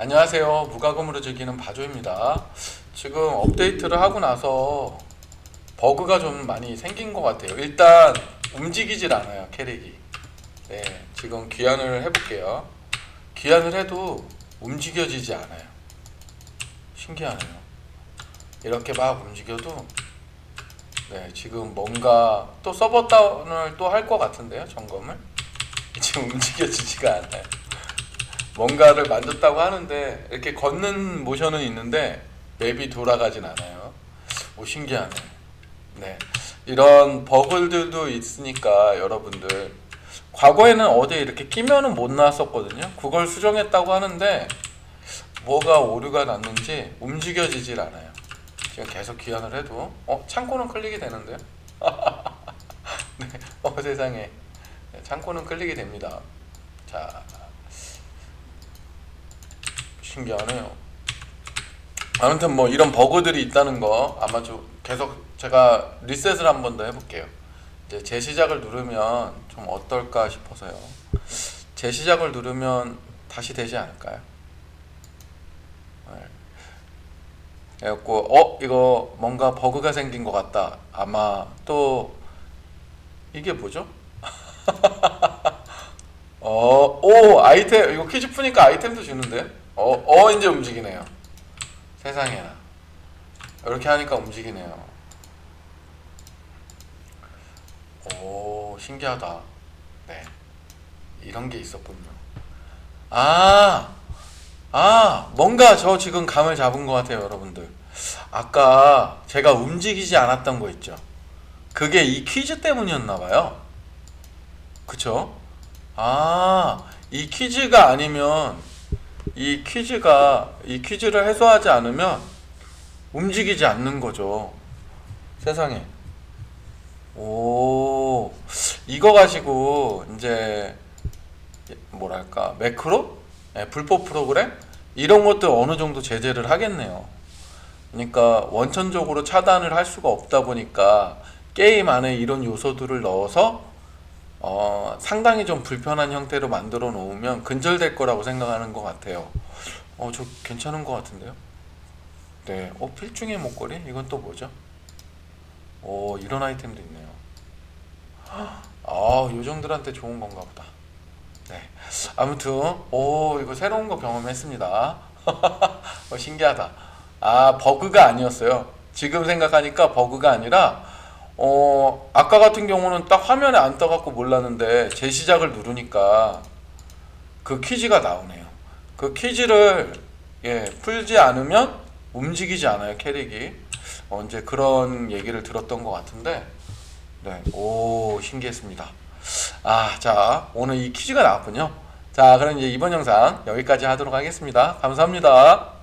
안녕하세요. 무과금으로 즐기는 바조입니다. 지금 업데이트를 하고 나서 버그가 좀 많이 생긴 것 같아요. 일단 움직이질 않아요, 캐릭이. 네, 지금 귀환을 해볼게요. 귀환을 해도 움직여지지 않아요. 신기하네요. 이렇게 막 움직여도 네, 지금 뭔가 또 서버 다운을 또 할 것 같은데요, 점검을? 지금 움직여지지가 않아요. 뭔가를 만졌다고 하는데 이렇게 걷는 모션은 있는데 맵이 돌아가진 않아요. 오 신기하네. 네. 이런 버글들도 있으니까 여러분들 과거에는 어디에 이렇게 끼면은 못 나왔었거든요. 그걸 수정했다고 하는데 뭐가 오류가 났는지 움직여지질 않아요. 지금 계속 귀환을 해도 어 창고는 클릭이 되는데요. 네. 어 세상에 네, 창고는 클릭이 됩니다. 자 신기하네요. 아무튼 뭐 이런 버그들이 있다는 거 아마 좀 계속 제가 리셋을 한 번 더 해볼게요. 이제 재시작을 누르면 좀 어떨까 싶어서요. 재시작을 누르면 다시 되지 않을까요? 네. 그래갖고 어 이거 뭔가 버그가 생긴 것 같다. 아마 또 이게 뭐죠? 어, 오, 아이템, 이거 퀴즈 푸니까 아이템도 주는데? 어, 어, 이제 움직이네요. 세상에나. 이렇게 하니까 움직이네요. 오, 신기하다. 네. 이런 게 있었군요. 아, 아, 뭔가 저 지금 감을 잡은 것 같아요, 여러분들. 아까 제가 움직이지 않았던 거 있죠? 그게 이 퀴즈 때문이었나 봐요. 그쵸? 아, 이 퀴즈가 아니면 이 퀴즈가 이 퀴즈를 해소하지 않으면 움직이지 않는 거죠. 세상에. 오, 이거 가지고 이제 뭐랄까 매크로, 네, 불법 프로그램 이런 것들 어느 정도 제재를 하겠네요. 그러니까 원천적으로 차단을 할 수가 없다 보니까 게임 안에 이런 요소들을 넣어서 어, 상당히 좀 불편한 형태로 만들어 놓으면 근절될 거라고 생각하는 것 같아요. 어, 저 괜찮은 것 같은데요? 네, 어, 필중의 목걸이? 이건 또 뭐죠? 오, 이런 아이템도 있네요. 아, 요정들한테 좋은 건가 보다. 네. 아무튼, 오, 이거 새로운 거 경험했습니다. 어, 신기하다. 아, 버그가 아니었어요. 지금 생각하니까 버그가 아니라, 어, 아까 같은 경우는 딱 화면에 안 떠갖고 몰랐는데, 재시작을 누르니까 그 퀴즈가 나오네요. 그 퀴즈를, 예, 풀지 않으면 움직이지 않아요, 캐릭이. 언제 그런 얘기를 들었던 것 같은데, 네, 오, 신기했습니다. 아, 자, 오늘 이 퀴즈가 나왔군요. 자, 그럼 이제 이번 영상 여기까지 하도록 하겠습니다. 감사합니다.